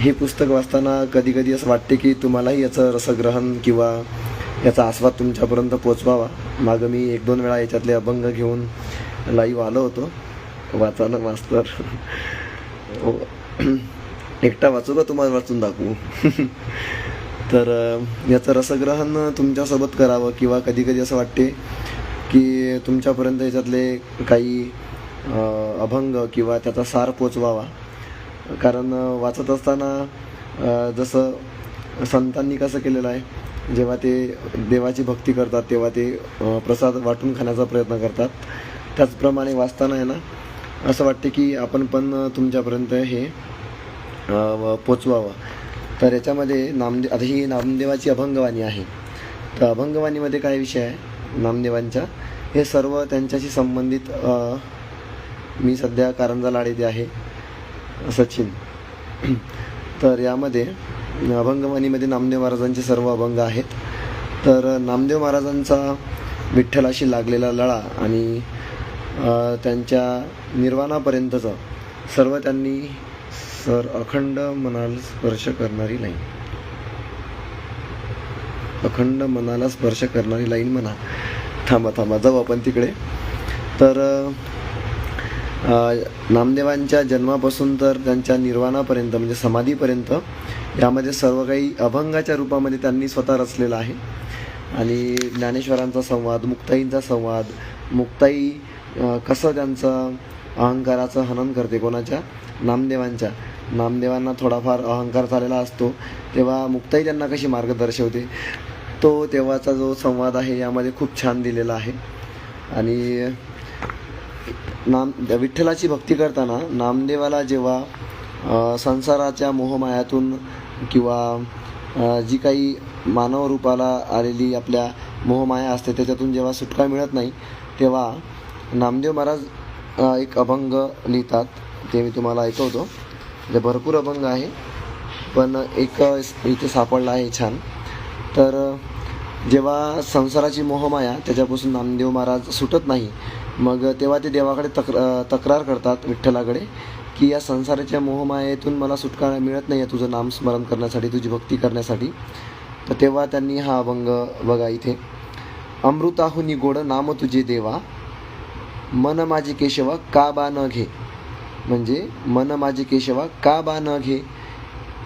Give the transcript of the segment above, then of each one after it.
हे पुस्तक वाचताना कधी कधी असं वाटते की तुम्हालाही याचं रसग्रहण किंवा याचा आस्वाद तुमच्यापर्यंत पोचवावा. मागं मी एक दोन वेळा याच्यातले अभंग घेऊन लाईव्ह आलो होतो. वाचायला मास्तर. हो. एकटा वाचू का तुम्हाला वाचून दाखवू? तर याचं रसग्रहण तुमच्यासोबत करावं किंवा कधी कधी असं वाटते की तुमच्यापर्यंत याच्यातले काही अभंग किंवा त्याचा सार पोचवावा. कारण वाचत असताना जसं संतांनी कसं केलेलं आहे जेव्हा ते देवाची भक्ती करतात तेव्हा ते प्रसाद वाटून खाण्याचा प्रयत्न करतात. त्याचप्रमाणे वाचताना आहे ना असं वाटते की आपण पण तुमच्यापर्यंत हे पोचवावं. तर याच्यामध्ये नामदे आता ही नामदेवाची अभंगवाणी आहे. तर अभंगवाणीमध्ये काय विषय आहे? नामदेवांच्या. हे सर्व त्यांच्याशी संबंधित मी सध्या कारंजा लाड आहे. सचिन. तर यामध्ये अभंगवाणीमध्ये नामदेव महाराजांचे सर्व अभंग आहेत. तर नामदेव महाराजांचा विठ्ठलाशी लागलेला लळा आणि त्यांच्या निर्वाणापर्यंतचं सर्व त्यांनी सर अखंड मनाला स्पर्श करणारी लाईन. अखंड मनाला स्पर्श करणारी लाईन म्हणा. थांबा थांबा. जाऊ आपण तिकडे. तर नामदेवांच्या जन्मापासून तर त्यांच्या निर्वाणापर्यंत म्हणजे समाधीपर्यंत यामध्ये सर्व काही अभंगाच्या रूपामध्ये त्यांनी स्वतः रचलेलं आहे. आणि ज्ञानेश्वरांचा संवाद मुक्ताईंचा संवाद मुक्ताई कसं त्यांचं अहंकाराचं हनन करते कोणाच्या? नामदेवांच्या. नामदेवांना थोडाफार अहंकार झालेला असतो. तेव्हा मुक्ताई त्यांना कशी मार्ग दर्शवते? तो तेव्हाचा जो संवाद आहे यामध्ये खूप छान दिलेला आहे. आणि नाम विठ्ठलाची भक्ती करताना नामदेवाला जेव्हा संसाराच्या मोहमायातून किंवा जी काही मानव रूपाला आलेली आपल्या मोहमाया असते त्याच्यातून जेव्हा सुटका मिळत नाही तेव्हा नामदेव महाराज एक अभंग लिहितात. ते मी तुम्हाला ऐकवतो. म्हणजे भरपूर अभंग आहे पण एक इथे सापडला आहे छान. तर जेव्हा संसाराची मोहमाया त्याच्यापासून नामदेव महाराज सुटत नाही मग तेव्हा ते देवाकडे तक्र तक्रार करतात विठ्ठलाकडे की या संसाराच्या मोहमायेतून मला सुटका मिळत नाही आहे तुझं नामस्मरण करण्यासाठी तुझी भक्ती करण्यासाठी. तर तेव्हा त्यांनी हा अभंग बघा इथे. अमृताहुनी गोड नाम तुझे देवा मन माझे केशवा का बा न घे. म्हणजे मन माझे केशवा का बा न घे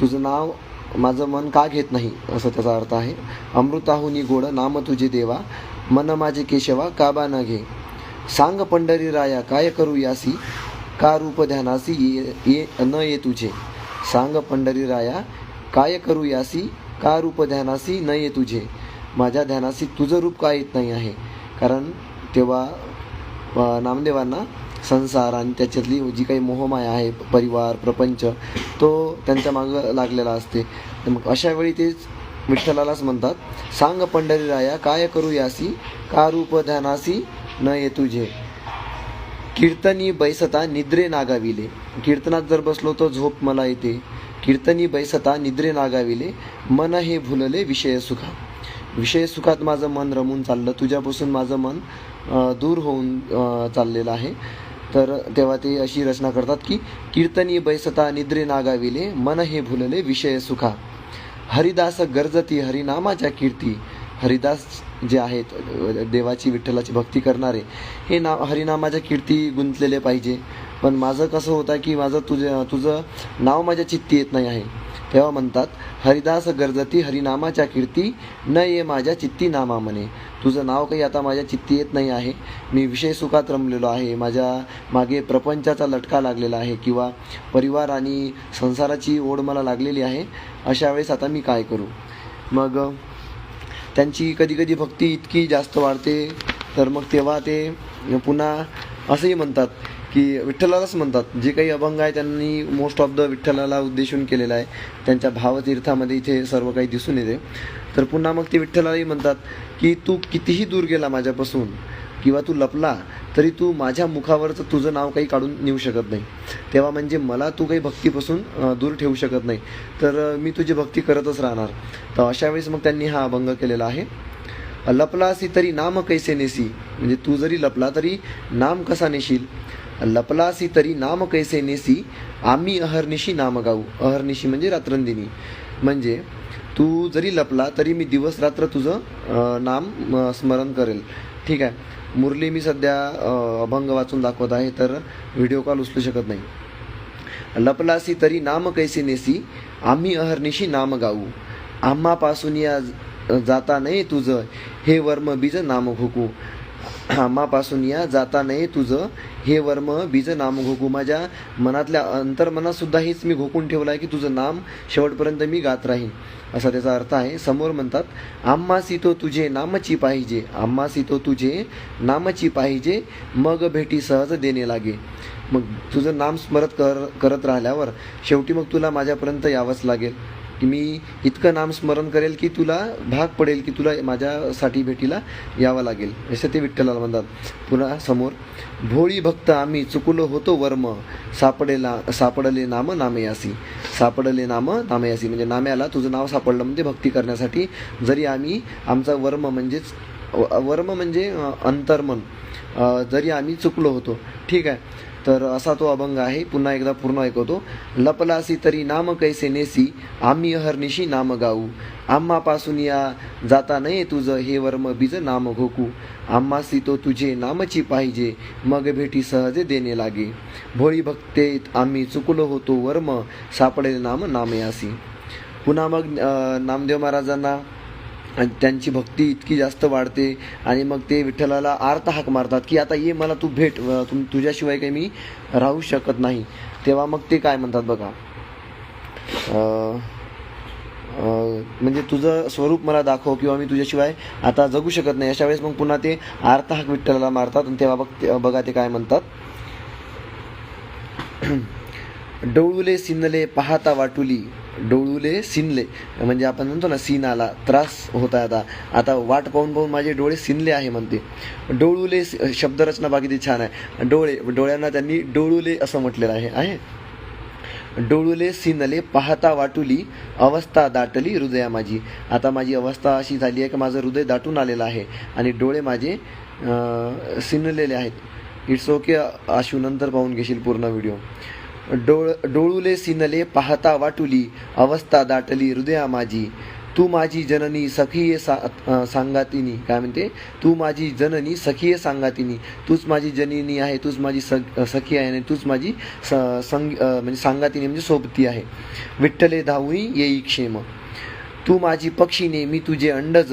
तुझं नाव माझं मन का घेत नाही? असं त्याचा अर्थ आहे. अमृताहुनी गोड नाम तुझे देवा मन माझे केशवा का बा न घे. सांग पंढरी राया काय करू यासी? का रूप ध्यानासी ये ये न ये तुझे? सांग पंढरी राया काय करू यासी? का रूप ध्यानासी न ये तुझे? माझ्या ध्यानासी तुझं रूप का येत नाही आहे? कारण तेव्हा नामदेवांना संसार आणि त्याच्यातली जी काही मोहमाया आहे परिवार प्रपंच तो त्यांच्या मागं लागलेला असते. मग अशा वेळी ते विठ्ठलालाच म्हणतात सांग पंढरी राया काय करू यासी? का रूप ध्यानासी न ये तुझे. कीर्तनी बैसता निद्रे नागाविले. कीर्तनात जर बसलो तर झोप मला येते. कीर्तनी बैसता निद्रे नागाविले. मन हे भुलले विषय सुखा. विषय सुखात माझं मन रमून चाललं. तुझ्यापासून माझं मन दूर होऊन चाललेलं आहे. तर तेव्हा ते अशी रचना करतात की कीर्तनी बैसता निद्रे नागाविले. मन हे भुलले विषय सुखा. हरिदास गरजती हरिनामाच्या कीर्ती. हरिदास जे आहेत देवाची विठ्ठलाची भक्ती करणारे हे नाव हरिनामाच्या कीर्ती गुंतलेले पाहिजे. पण माझं कसं होतं की माझं तुझं तुझं नाव माझ्या चित्ती येत नाही आहे. तेव्हा म्हणतात हरिदास गरजती हरिनामाच्या कीर्ती न ये माझ्या चित्ती नामा म्हणे. तुझं नाव काही आता माझ्या चित्ती येत नाही आहे. मी विषय सुखात रमलेलो आहे. माझ्या मागे प्रपंचाचा लटका लागलेला आहे किंवा परिवार आणि संसाराची ओढ मला लागलेली आहे. अशा वेळेस आता मी काय करू? मग त्यांची कधी कधी भक्ती इतकी जास्त वाढते. तर मग तेव्हा ते पुन्हा असंही म्हणतात की विठ्ठलालाच म्हणतात. जे काही अभंग आहे त्यांनी मोस्ट ऑफ द विठ्ठलाला उद्देशून केलेला आहे. त्यांच्या भावतीर्थामध्ये इथे सर्व काही दिसून येते. तर पुन्हा मग ते विठ्ठलालाही म्हणतात की तू कितीही दूर गेला माझ्यापासून किंवा तू लपला तरी तू माझ्या मुखावरचं तुझं नाव काही काढून नेऊ शकत नाही. तेव्हा म्हणजे मला तू काही भक्तीपासून दूर ठेवू शकत नाही. तर मी तुझी भक्ती करतच राहणार. तर अशा वेळेस मग त्यांनी हा अभंग केलेला आहे. लपलासी तरी नाम कैसे नेसी? म्हणजे तू जरी लपला तरी नाम कसा नेशील? लपलासी तरी नाम कैसे नेसी? आम्ही अहर्निशी नाम गाऊ. अहर्निशी म्हणजे रात्रंदिनी. म्हणजे तू जरी लपला तरी मी दिवस रात्र तुझं नाम स्मरण करेल. ठीक आहे? मुरली मी सध्या अभंग वाचून दाखवत आहे तर व्हिडिओ कॉल उचलू शकत नाही. लपलासी तरी नाम कैसे नेसी आम्ही अहर्निशी नाम गाऊ. आम्हापासून या जाता नाही तुझं हे वर्म बीज नाम घोकू आम्हापासून या जाता नये तुझं. हे वर्म बीज नाम घोकू. माझ्या मनातल्या अंतर्मनात सुद्धा हेच मी घोकून ठेवलं आहे की तुझं नाम शेवटपर्यंत मी गात राहीन. असा त्याचा अर्थ आहे. समोर म्हणतात आम्हासी तो तुझे नामची पाहिजे. आम्हासी तो तुझे नामची पाहिजे. मग भेटी सहज देणे लागे. मग तुझं नाम स्मरत कर करत राहिल्यावर शेवटी मग तुला माझ्यापर्यंत यावंच लागेल. की मी इतकं नामस्मरण करेल की तुला भाग पडेल की तुला माझ्यासाठी भेटीला यावं लागेल. असं ते विठ्ठलाला म्हणतात. पुन्हा समोर भोळी भक्त आम्ही चुकलो होतो वर्म. सापडेला सापडले नाम नामयासी. सापडले नाम नामयासी. म्हणजे नाम्याला तुझं नाव सापडलं म्हणजे भक्ती करण्यासाठी जरी आम्ही आमचा वर्म म्हणजेच वर्म म्हणजे अंतर्मन. जरी आम्ही चुकलो होतो. ठीक आहे. तर असा तो अभंग आहे. पुन्हा एकदा पूर्ण ऐकवतो. लपलासी तरी नाम कैसे नेसी? आम्ही अहर्निशी नाम गाऊ. आम्हापासून या जाता नये तुझं हे वर्म बीज नाम घोकू. आम्हासी तो तुझे नामची पाहिजे. मग भेटी सहजे देणे लागे. भोळी भक्तेत आम्ही चुकलो होतो वर्म. सापडेल नाम नामयासी. पुन्हा मग नामदेव महाराजांना त्यांची भक्ती इतकी जास्त वाढते आणि मग ते विठ्ठलाला आर्त हाक मारतात की आता ये मला तू भेट तुम तुझ्याशिवाय काही मी राहू शकत नाही. तेव्हा मग ते काय म्हणतात बघा? म्हणजे तुझं स्वरूप मला दाखव किंवा मी तुझ्याशिवाय आता जगू शकत नाही. अशा वेळेस मग पुन्हा ते आर्त हाक विठ्ठलाला मारतात आणि तेव्हा बघ ते- बघा ते काय म्हणतात? डोळुले सिनले पाहता वाटुली. डोळूले सिनले. म्हणजे आपण म्हणतो ना सीन आला त्रास होत आहे आता. आता वाट पाहून पाहून माझे डोळे सिनले आहे म्हणते. डोळूले शब्दरचना बाकी छान आहे. डोळे डोळ्यांना त्यांनी डोळूले असं म्हटलेलं आहे. आहे? डोळुले सिनले पाहता वाटुली अवस्था दाटली हृदया माझी. आता माझी अवस्था अशी झाली आहे की माझं हृदय दाटून आलेलं आहे आणि डोळे माझे सिनलेले आहेत. इट्स ओके आशू नंतर पाहून घेशील पूर्ण व्हिडिओ. डोळ डोळुले सिनले पाहता वाटुली अवस्था दाटली हृदया माझी. तू माझी जननी सखीये सा सांगातिनी. काय म्हणते? तू माझी जननी सखीये सांगातिनी. तूच माझी जननी आहे तूच माझी सख सखी आहे आणि तूच माझी स संग म्हणजे सांगातिनी म्हणजे सोबती आहे. विठ्ठले धावुई येई क्षेम. तू माझी पक्षीने मी तुझे अंडज.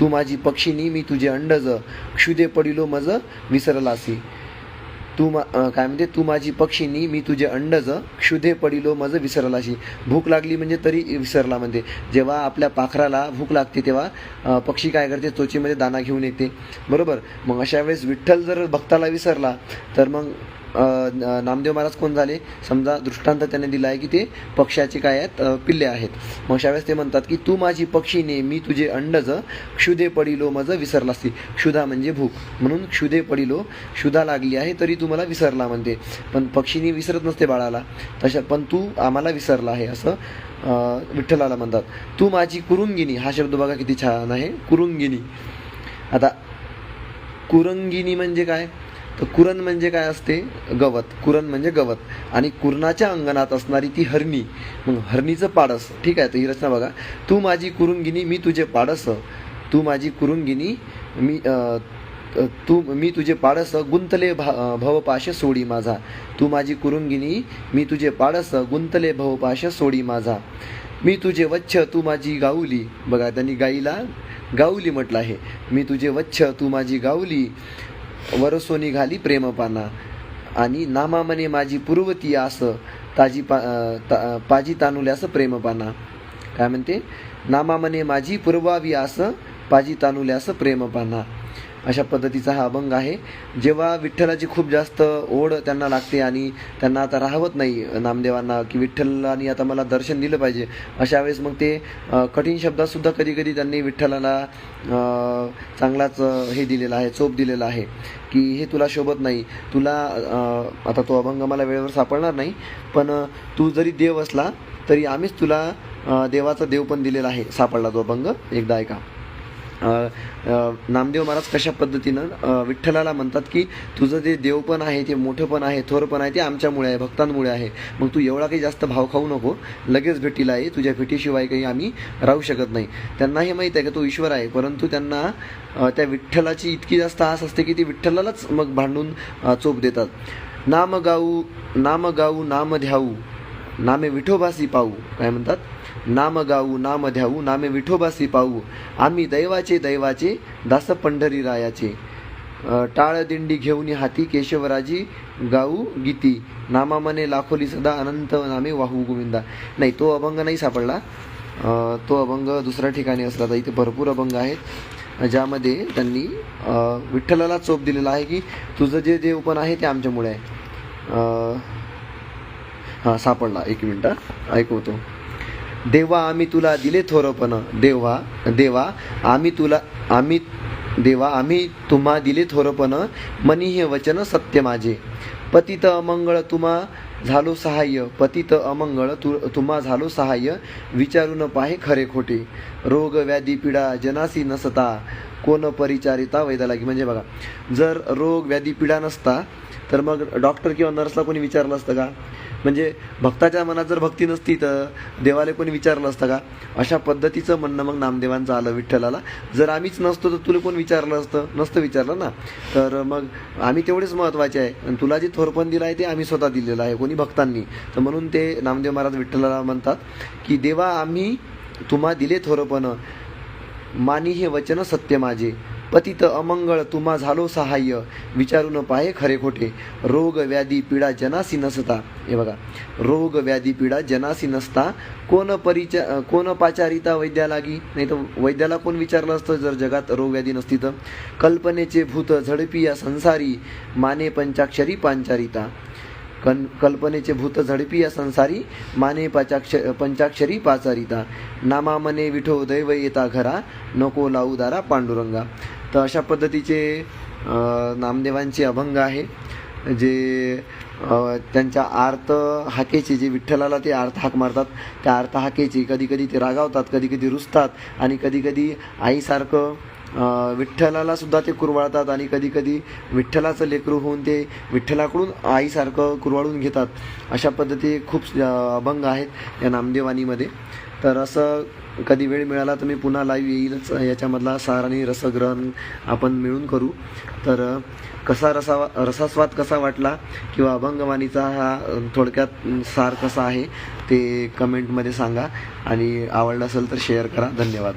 तू माझी पक्षीनी मी तुझे अंडज. क्षुदे पडिलो मज विसरलासी. तू मा काय म्हणते तू माझी पक्षीनी मी तुझे अंडज क्षुधे पडिलो मज विसरलाशी भूक लागली म्हणजे तरी विसरला म्हणते. जेव्हा आपल्या पाखराला भूक लागते तेव्हा पक्षी काय करते त्वचेमध्ये दाना घेऊन येते. बरोबर? मग अशा वेळेस विठ्ठल जर भक्ताला विसरला तर मग नामदेव महाराज कोण झाले? समजा दृष्टांत त्याने दिला आहे की ते पक्ष्याचे काय आहेत? पिल्ले आहेत. मग अशा वेळेस ते म्हणतात की तू माझी पक्षीने मी तुझे अंडज क्षुदे पडिलो मज असते. क्षुधा म्हणजे भूक. म्हणून क्षुदे पडिलो क्षुधा लागली आहे तरी तू मला विसरला म्हणते. पण पक्षीने विसरत नसते बाळाला. तशा पण तू आम्हाला विसरला आहे असं विठ्ठलाला म्हणतात. तू माझी कुरुंगिनी. हा शब्द बघा किती छान आहे. कुरुंगिनी. आता कुरंगिनी म्हणजे काय? तर कुरण म्हणजे काय असते? गवत. कुरण म्हणजे गवत. आणि कुरणाच्या अंगणात असणारी ती हरणी. मग हरणीचं पाडस. ठीक आहे तर ही रचना बघा. तू माझी कुरुंगिनी मी तुझे पाडस. तू माझी कुरुंगिनी मी तू मी तुझे पाडस. गुंतले भा भवपाश सोडी माझा. तू माझी कुरुंगिनी मी तुझे पाडस. गुंतले भवपाश सोडी माझा. मी तुझे वच्छ तू माझी गाऊली. बघा त्यांनी गाईला गाऊली म्हटलं आहे. मी तुझे वच्छ तू माझी गाऊली. वरसोनी घाली प्रेमपाना. आणि नामामने माझी पूर्वती आस ताजी पा ता पाजी तानुल्यास प्रेमपाना. काय म्हणते? नामामने माझी पूर्वावी आस पाजी तानुल्यास प्रेमपाना. अशा पद्धतीचा हा अभंग आहे. जेव्हा विठ्ठलाची खूप जास्त ओढ त्यांना लागते आणि त्यांना आता राहवत नाही नामदेवांना की विठ्ठलानी आता मला दर्शन दिलं पाहिजे अशा वेळेस मग ते कठीण शब्दातसुद्धा कधी कधी त्यांनी विठ्ठलाला चांगलाच हे दिलेला आहे चोप दिलेला आहे की हे तुला शोभत नाही तुला आता तो अभंग मला वेळेवर सापडणार नाही पण तू जरी देव असला तरी आम्हीच तुला देवाचा देव पण दिलेला आहे सापडला तो अभंग. एकदा ऐका. नामदेव महाराज कशा पद्धतीनं विठ्ठलाला म्हणतात की तुझं जे देव पण आहे ते मोठं पण आहे थोर पण आहे ते आमच्यामुळे आहे भक्तांमुळे आहे. मग तू एवढा काही जास्त भाव खाऊ नको. लगेच भेटीला आहे तुझ्या भेटीशिवाय काही आम्ही राहू शकत नाही. त्यांना हे माहीत आहे का तो ईश्वर आहे. परंतु त्यांना त्या विठ्ठलाची इतकी जास्त आस असते की ती विठ्ठलालाच मग भांडून चोप देतात. नाम गाऊ नाम गाऊ नाम ध्याऊ नामे विठोबासी पाऊ. काय म्हणतात? नाम गाऊ नाम ध्याऊ नामे विठोबासी पाऊ. आम्ही दैवाचे दैवाचे दास पंढरी रायाचे टाळदिंडी टाळ दिंडी घेऊन हाती केशवराजी गाऊ गीती. नामा मने लाखोली सदा अनंत नामे वाहू गोविंदा. नाही तो अभंग नाही सापडला. तो अभंग दुसऱ्या ठिकाणी असला तर इथे भरपूर अभंग आहेत. ज्यामध्ये त्यांनी विठ्ठलाला चोप दिलेला आहे की तुझं जे देवपण आहे ते आमच्यामुळे आहे. हां सापडला. एक मिनटं. ऐकवतो देवा आम्ही तुला दिले थोरपण. देवा देवा आम्ही तुला आम्ही देवा आम्ही तुम्हा दिले थोरपण. मनी हे वचन सत्य माझे. पतित अमंगळ तुम्हा झालो सहाय्य. पतित अमंगळ तु तुम्हा झालो सहाय्य. विचारून पाहे खरे खोटे. रोग व्याधी पिढा जनासी नसता. कोण परिचारिता वैदा लागी. म्हणजे बघा जर रोग व्याधी पिढा नसता तर मग डॉक्टर किंवा नर्सला कोणी विचारलं असतं का? म्हणजे भक्ताच्या मनात जर भक्ती नसती तर देवाला कोणी विचारलं असतं का? अशा पद्धतीचं म्हणणं मग नामदेवांचं आलं विठ्ठलाला. जर आम्हीच नसतो तर तुला कोण विचारलं असतं? नसतं विचारलं ना? तर मग आम्ही तेवढेच महत्त्वाचे आहे. आणि तुला जे थोरपण दिलं आहे ते आम्ही स्वतः दिलेलं आहे कोणी भक्तांनी. तर म्हणून ते नामदेव महाराज विठ्ठलाला म्हणतात की देवा आम्ही तुम्हा दिले थोरपण. मानी हे वचन सत्य माझे. पतित अमंगळ तुम्हा झालो सहाय्य. विचारून पाहे खरे खोटे. रोग व्याधी पीडा जनासी नसता. हे बघा. रोग व्याधी पीडा जनासी नसता. कोण परिचा कोण पाचारिता वैद्या लागी नाही तर वैद्याला कोण विचारलं असतं जर जगात रोग व्याधी नसती तर? कल्पनेचे भूत झडपी या संसारी. माने पंचाक्षरी पांचारिता. कन कल्पनेचे भूत झडपी या संसारी माने पाचाक्ष पंचाक्षरी पाचारिता. नामा मने विठो दैव येता घरा नको लावू दारा पांडुरंगा. तर अशा पद्धतीचे नामदेवांचे अभंग आहे जे त्यांच्या आर्त हाकेचे जे विठ्ठलाला ते आर्त हाक मारतात त्या आर्त हाकेचे कधी कधी ते रागावतात कधीकधी रुजतात रुसतात आणि कधीकधी आईसारखं विठ्ठलाला सुद्धा ते कुरवाळतात आणि कधी कधी विठ्ठलाचं लेकरू होऊन ते विठ्ठलाकडून आईसारखं कुरवाळून घेतात. अशा पद्धती खूप अभंग आहेत या नामदेवानीमध्ये. तर असं कधी वेळ मिळाला तर मी पुन्हा लाईव्ह येईलच. याच्यामधला सार आणि रसग्रहण आपण मिळून करू. तर कसा रसावा रसास्वाद कसा वाटला किंवा अभंगवाणीचा हा थोडक्यात सार कसा आहे ते कमेंटमध्ये सांगा. आणि आवडलं असेल तर शेअर करा. धन्यवाद.